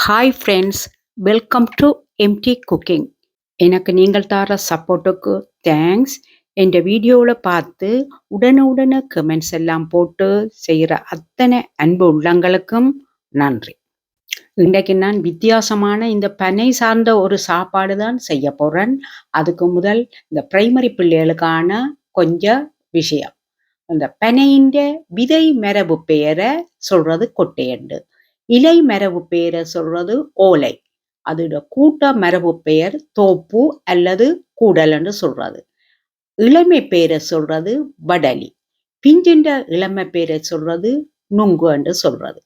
Hi friends welcome to MT cooking எனக்கு நீங்கள் தர சப்போர்ட்டுக்கு தேங்க்ஸ் என் வீடியோவில் பார்த்து உடனுடனே கமெண்ட்ஸ் எல்லாம் போட்டு செய்கிற அத்தனை அன்பு உள்ளங்களுக்கும் நன்றி. இன்றைக்கு நான் வித்தியாசமான இந்த பனை சார்ந்த ஒரு சாப்பாடு தான் செய்ய போகிறேன் அதுக்கு முதல் இந்த பிரைமரி பிள்ளைகளுக்கான கொஞ்சம் விஷயம். இந்த பனையின் விதை மரபு பெயரை சொல்கிறது கொட்டையண்டு. இலை மரபு பெயரை சொல்றது ஓலை. அதோட கூட்ட மரபு பெயர் தோப்பு அல்லது கூடல்னு சொல்றது. இளமை பெயரை சொல்றது வடலி. பிஞ்சின்ற இளமை பெயரை சொல்றது நுங்கு என்று சொல்றது.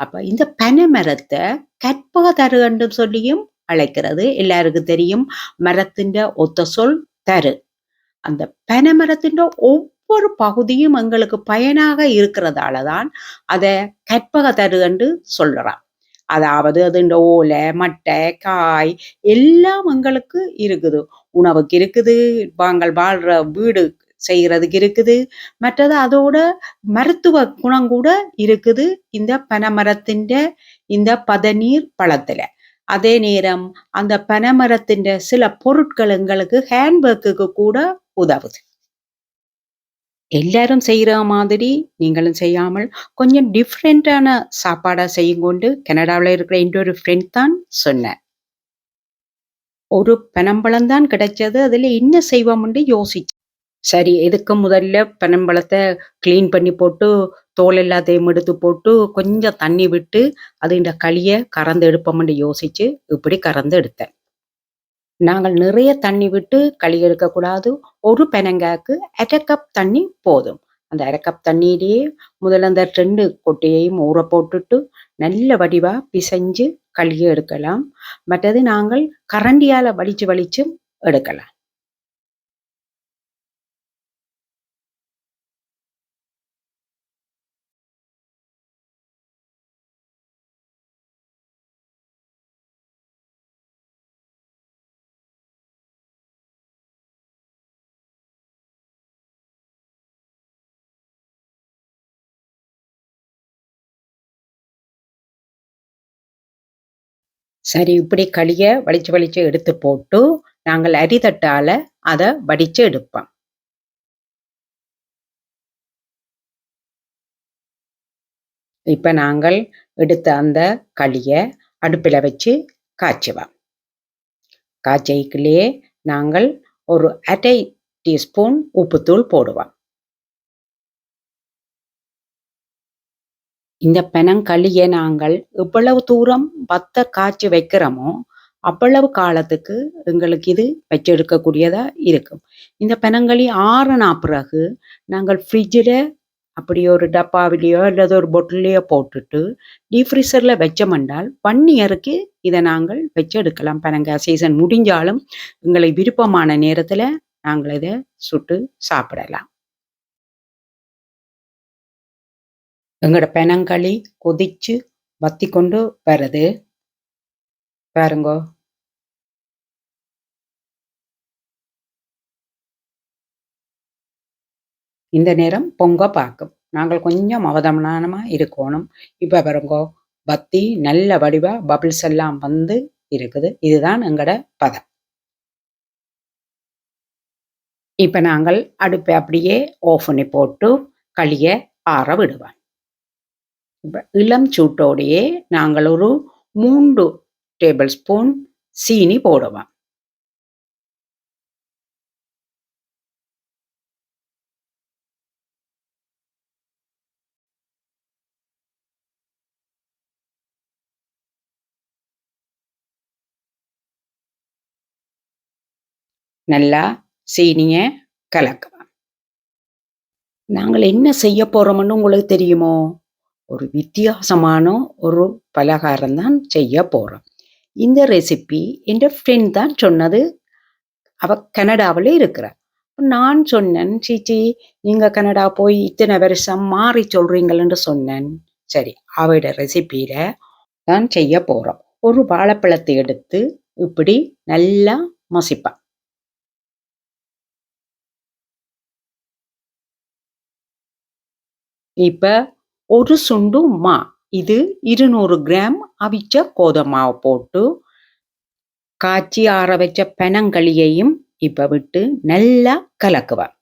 அப்ப இந்த பனை மரத்தை கற்பகதருன்னு சொல்லியும் அழைக்கிறது. எல்லாருக்கும் தெரியும். மரத்தின் ஒத்த சொல் தரு. அந்த பனை மரத்தின் ஒவ்வொரு பகுதியும் எங்களுக்கு பயனாக இருக்கிறதால தான் அதை கற்பக தரு என்று சொல்றான் அதாவது அது இந்த ஓலை மட்டை காய் எல்லாம் எங்களுக்கு இருக்குது. உணவுக்கு இருக்குது நாங்கள் வாழ்ற வீடு செய்யறதுக்கு இருக்குது. மற்றது அதோட மருத்துவ குணம் கூட இருக்குது இந்த பனைமரத்தின் இந்த பதநீர் பழத்துல. அதே நேரம் அந்த பனைமரத்தின் சில பொருட்கள் எங்களுக்கு ஹேண்ட்பேக்கு கூட உதவுது. எல்லாரும் செய்கிற மாதிரி நீங்களும் செய்யாமல் கொஞ்சம் டிஃப்ரெண்ட்டான சாப்பாடாக செய்யும் கொண்டு கனடாவில் இருக்கிற இன்னொரு ஃப்ரெண்ட் தான் சொன்னேன். ஒரு பனம்பழம் தான் கிடைச்சது. அதில் என்ன செய்வோம்னு யோசிச்சு சரி எதுக்கு முதல்ல பனம்பழத்தை க்ளீன் பண்ணி போட்டு தோல் எல்லாத்தையும் எடுத்து போட்டு கொஞ்சம் தண்ணி விட்டு அது இந்த களியை கறந்து எடுப்போம்னு யோசிச்சு இப்படி கறந்து எடுத்தேன். நாங்கள் நிறைய தண்ணி விட்டு களி எடுக்கக்கூடாது ஒரு பெனங்காய்க்கு அரை கப் தண்ணி போதும். அந்த அரை கப் தண்ணியிலேயே முதல்ல அந்த ரெண்டு கொட்டையையும் ஊற போட்டுட்டு நல்ல வடிவா பிசைஞ்சு களியை எடுக்கலாம். மற்றது நாங்கள் கரண்டியால வலிச்சு வலிச்சும் எடுக்கலாம். சரி இப்படி களியை வலிச்சு வலிச்சு எடுத்து போட்டு நாங்கள் அரிதட்டால அதை வடிச்சு எடுப்போம். இப்ப நாங்கள் எடுத்த அந்த களியை அடுப்பில் வச்சு காய்ச்சுவோம். காய்ச்சிக்குள்ளேயே நாங்கள் ஒரு அரை டீஸ்பூன் உப்புத்தூள் போடுவோம். இந்த பெனங்களியை நாங்கள் எவ்வளவு தூரம் பத்த காய்ச்சி வைக்கிறோமோ அவ்வளவு காலத்துக்கு எங்களுக்கு இது வச்செடுக்கக்கூடியதா இருக்கும். இந்த பெனங்களி ஆறுனா பிறகு நாங்கள் ஃப்ரிட்ஜில் அப்படி ஒரு டப்பாவிலேயோ அல்லது ஒரு பொட்டிலையோ போட்டுட்டு டீஃப்ரீசரில் வச்சோமென்றால் ஒன் இயருக்கு இதை நாங்கள் வச்சு எடுக்கலாம் பனங்காய் சீசன் முடிஞ்சாலும் எங்களை விருப்பமான நேரத்தில் நாங்கள் இதை சுட்டு சாப்பிடலாம். எங்களோட பெனங்களி கொதிச்சு வத்தி கொண்டு வருது பாருங்கோ. இந்த நேரம் பொங்க பார்க்கும். நாங்கள் கொஞ்சம் அவதானமாக இருக்கணும். இப்போ பாருங்கோ பத்தி நல்ல வடிவா பபிள்ஸ் எல்லாம் வந்து இருக்குது. இதுதான் எங்களோட பதம். இப்போ நாங்கள் அடுப்பை அப்படியே ஓஃப் பண்ணி போட்டு களியை ஆற விடுவேன் இளம் சூட்டோடையே நாங்கள் ஒரு மூன்று டேபிள் ஸ்பூன் சீனி போடுவோம். நல்லா சீனியை கலக்குவோம். நாங்கள் என்ன செய்ய போறோம்னு உங்களுக்கு தெரியுமோ? ஒரு வித்தியாசமான ஒரு பலகாரம் தான் செய்ய போகிறோம் இந்த ரெசிபி என் ஃப்ரெண்ட் தான் சொன்னது. அவ கனடாவில் இருக்கிற. நான் சொன்னேன் சீச்சி நீங்கள் கனடா போய் இத்தனை வருஷம் மாறி சொல்றீங்களன்னு சொன்னேன். சரி அவட ரெசிப்பியில் தான் செய்ய போகிறோம் ஒரு வாழைப்பழத்தை எடுத்து இப்படி நல்லா மசிப்பான் இப்போ ஒரு சுண்டு மா. இது இருநூறு கிராம் அவிச்ச கோதுமை மாவு போட்டு காய்ச்சி ஆற வச்ச பெனங்களியையும் இப்ப விட்டு நல்லா கலக்குவேன்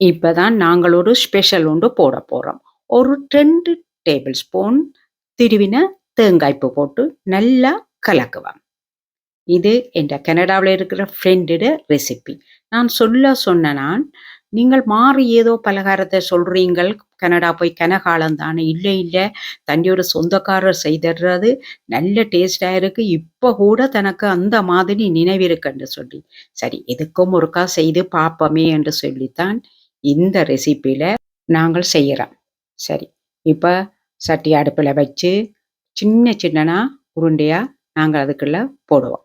இப்போ தான் நாங்கள் ஒரு ஸ்பெஷல் ஒன்று போட போகிறோம் ஒரு ரெண்டு டேபிள் ஸ்பூன் திருவின தேங்காய்ப்பு போட்டு நல்லா கலக்குவேன் இது என் கனடாவில் இருக்கிற ஃப்ரெண்டோட ரெசிபி நான் சொல்ல சொன்ன நான் நீங்கள் மாறி ஏதோ பலகாரத்தை சொல்கிறீங்கள் கனடா போய் கனகாலம் தானே இல்லை இல்லை தண்ணியோட சொந்தக்காரர் செய்தர்றது நல்ல டேஸ்டாக இருக்கு இப்போ கூட தனக்கு அந்த மாதிரி நினைவிருக்குன்னு சொல்லி. சரி எதுக்கும் ஒருக்கா செய்து பார்ப்போமே என்று சொல்லித்தான் இந்த ரெசிப்பியில் நாங்கள் செய்கிறோம் சரி இப்போ சட்டி அடுப்பில் வச்சு சின்ன சின்னனா உருண்டையாக நாங்கள் அதுக்குள்ளே போடுவோம்.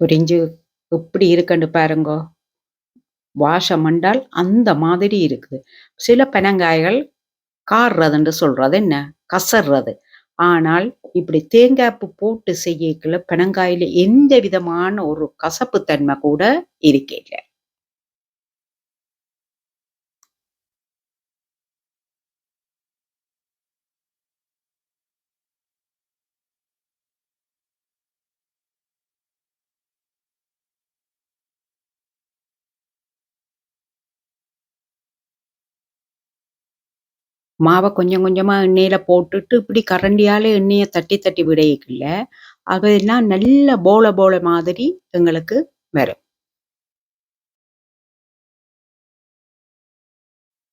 புரிஞ்சு எப்படி இருக்குன்னு பாருங்கோ. வாஷம் மண்டால் அந்த மாதிரி இருக்குது. சில பெனங்காய்கள் காறுறதுன்னு சொல்றது என்ன? கசர்றது. ஆனால் இப்படி தேங்காய்ப்பு போட்டு செய்யக்குள்ள பெனங்காயில எந்த விதமான ஒரு கசப்பு தன்மை கூட இருக்கையில மாவை கொஞ்சம் கொஞ்சமா எண்ணெயில போட்டுட்டு இப்படி கரண்டியாலே எண்ணெயை தட்டி தட்டி விடையிக்கல அதெல்லாம் நல்ல போல போல மாதிரி எங்களுக்கு வரும்.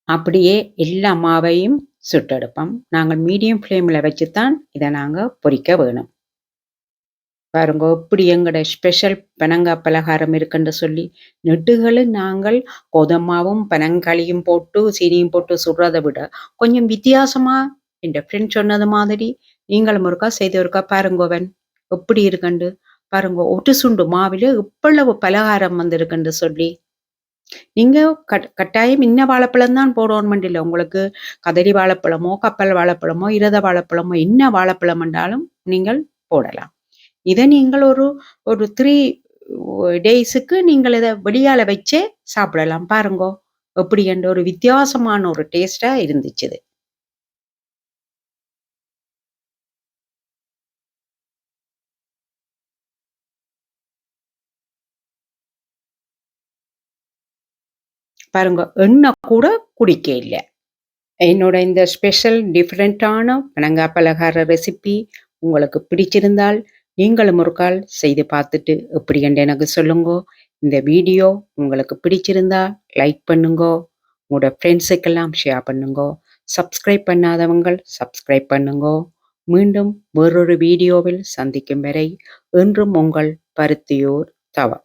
அப்படியே எல்லா மாவையும் சுட்டெடுப்போம். நாங்கள் மீடியம் ஃப்ளேமில் வச்சு தான் இதை நாங்கள் பொரிக்க வேணும். பாருங்க இப்படி எங்கட ஸ்பெஷல் பனங்காய் பலகாரம் இருக்குன்னு சொல்லி நெட்டுகளும் நாங்கள் கோதமாவும் பனங்களியும் போட்டு சீனியும் போட்டு சுடுறதை விட கொஞ்சம் வித்தியாசமா என் ஃப்ரெண்ட் சொன்னது மாதிரி நீங்களும் ஒருக்கா செய்து ஒருக்கா பாருங்கோவன் எப்படி இருக்குண்டு? பாருங்க ஒட்டு சுண்டு மாவில இவ்வளவு பலகாரம் வந்திருக்குன்னு சொல்லி. நீங்க கட்டாயம் இன்ன வாழைப்பழம் தான் போடணும் இல்லை உங்களுக்கு கதறி வாழைப்பழமோ கப்பல் வாழைப்பழமோ இரத வாழைப்பழமோ என்ன வாழைப்பழம் என்றாலும் நீங்கள் போடலாம். இதை நீங்கள் ஒரு ஒரு த்ரீ டேஸுக்கு நீங்கள் இதை வெளியால வச்சே சாப்பிடலாம். பாருங்கோ எப்படி என்ற ஒரு வித்தியாசமான ஒரு டேஸ்டாக இருந்துச்சு பாருங்க எண்ணெய் கூட குடிக்க இல்லை. என்னோட இந்த ஸ்பெஷல் டிஃப்ரெண்ட்டான பனங்காய் பலகார ரெசிபி உங்களுக்கு பிடிச்சிருந்தால் நீங்களும் ஒரு கால் செய்து பார்த்துட்டு எப்படி என்று எனக்கு சொல்லுங்கோ. இந்த வீடியோ உங்களுக்கு பிடிச்சிருந்தா லைக் பண்ணுங்கோ. உங்களோட ஃப்ரெண்ட்ஸுக்கெல்லாம் ஷேர் பண்ணுங்கோ. சப்ஸ்கிரைப் பண்ணாதவங்கள் சப்ஸ்கிரைப் பண்ணுங்கோ. மீண்டும் வேறொரு வீடியோவில் சந்திக்கும் வரை என்றும் உங்கள் பருத்தியோர் தவம்.